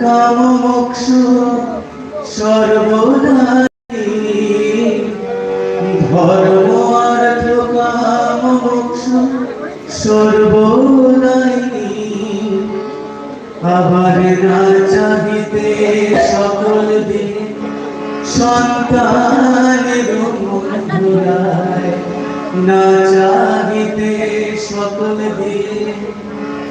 কাম মোক্ষ সর্বদাই। ধর্ম অর্থ কাম মোক্ষ সর্বদাই। আবার না চাহিতে সকল দিন সন্তান না চাহিতে সকল দিন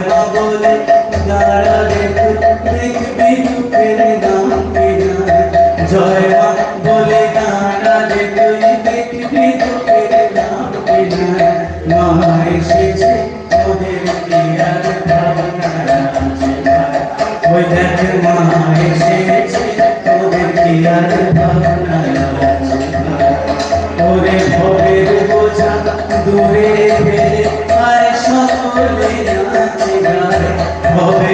পাগলে যারা দেখবে দেখবি চোখের দাম কিনা জয় মা বলে যারা দেখবে দেখবি চোখের দাম কিনা মা এসেছে তোদের পিয়ার ভাবনা ওই দেখ মা এসেছে তোদের পিয়ার ভাবনা ওরে ভবের বোঝা দূরে Okay.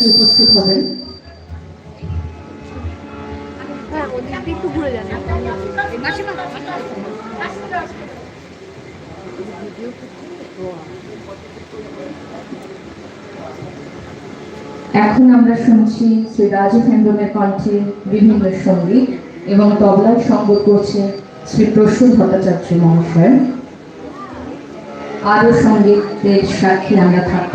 আপনি উপস্থিত হবেন এখন আমরা শুনছি শ্রী রাজীব হেন্দমের কণ্ঠে বিভিন্ন সংগীত এবং তবলার সঙ্গ করছে শ্রী প্রসূ ভট্টাচার্য মহাশয়। আরও সঙ্গীতের সাক্ষী আমরা থাকব।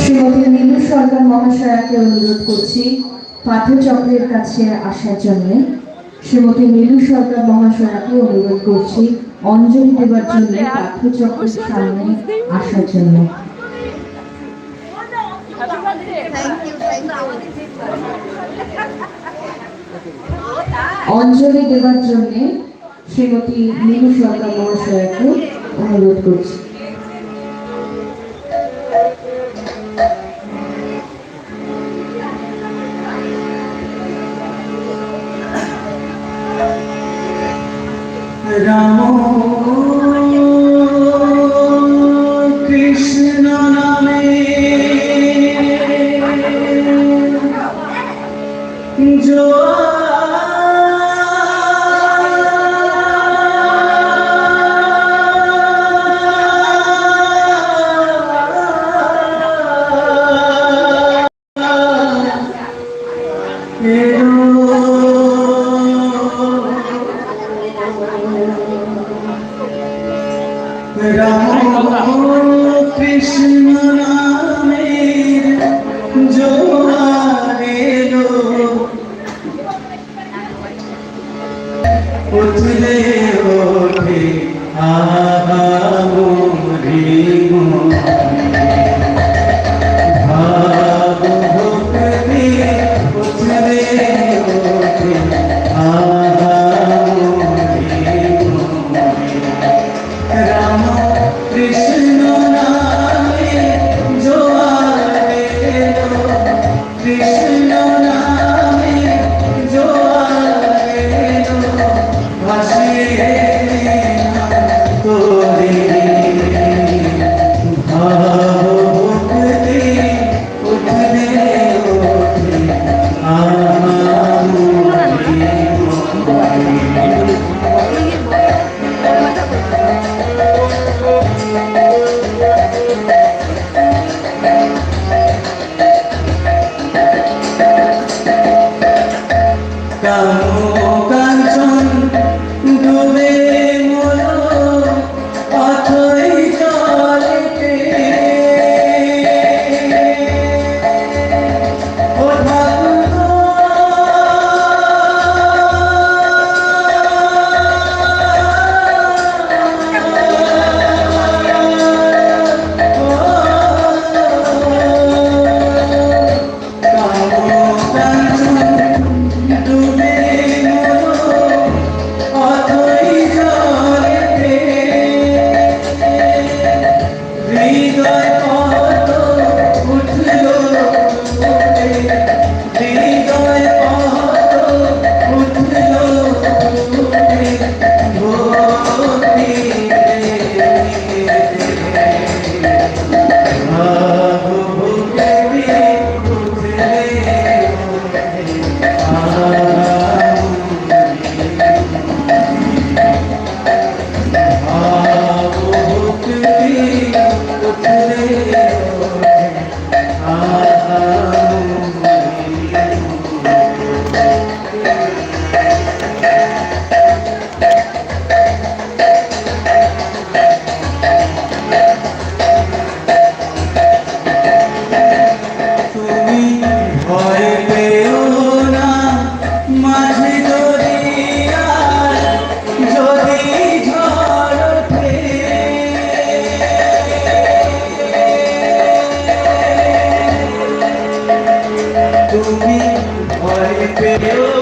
শ্রীমতী সরকার মহাশয়াকে অনুরোধ করছি পাঠ্যচক্রের কাছে আসার জন্য। শ্রীমতী মিনু সরকার মহাশয়াকে অনুরোধ করছি অঞ্জলি দেবার জন্য পাঠ্যচক্রের সামনে আসার জন্য। অঞ্জলি জন্য শ্রীমতী মিনু সরকার মহাশয়াকে অনুরোধ করছি। রাম কৃষ্ণ নামে জোয়া Yeah. Amen. And Deus.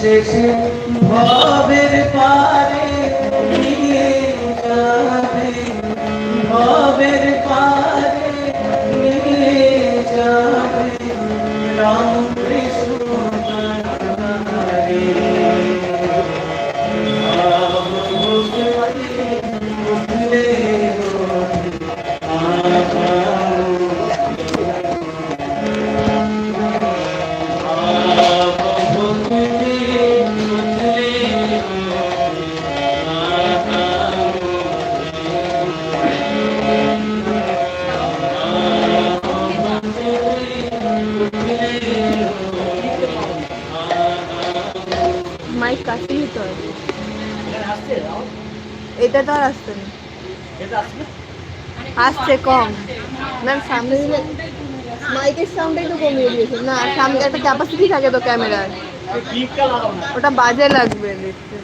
শেষে ভবের পারে নিয়ে যাবে। ভবের পারে নিয়ে রাম এটা তো আর আসছে না। আসছে কম। ম্যাম সামনে দিলে মাইকের সামনে একটু কমিয়ে দিয়েছে। না সামনে একটা ক্যাপাসিটি থাকে তো ক্যামেরার। ওটা বাজে লাগবে দেখতে।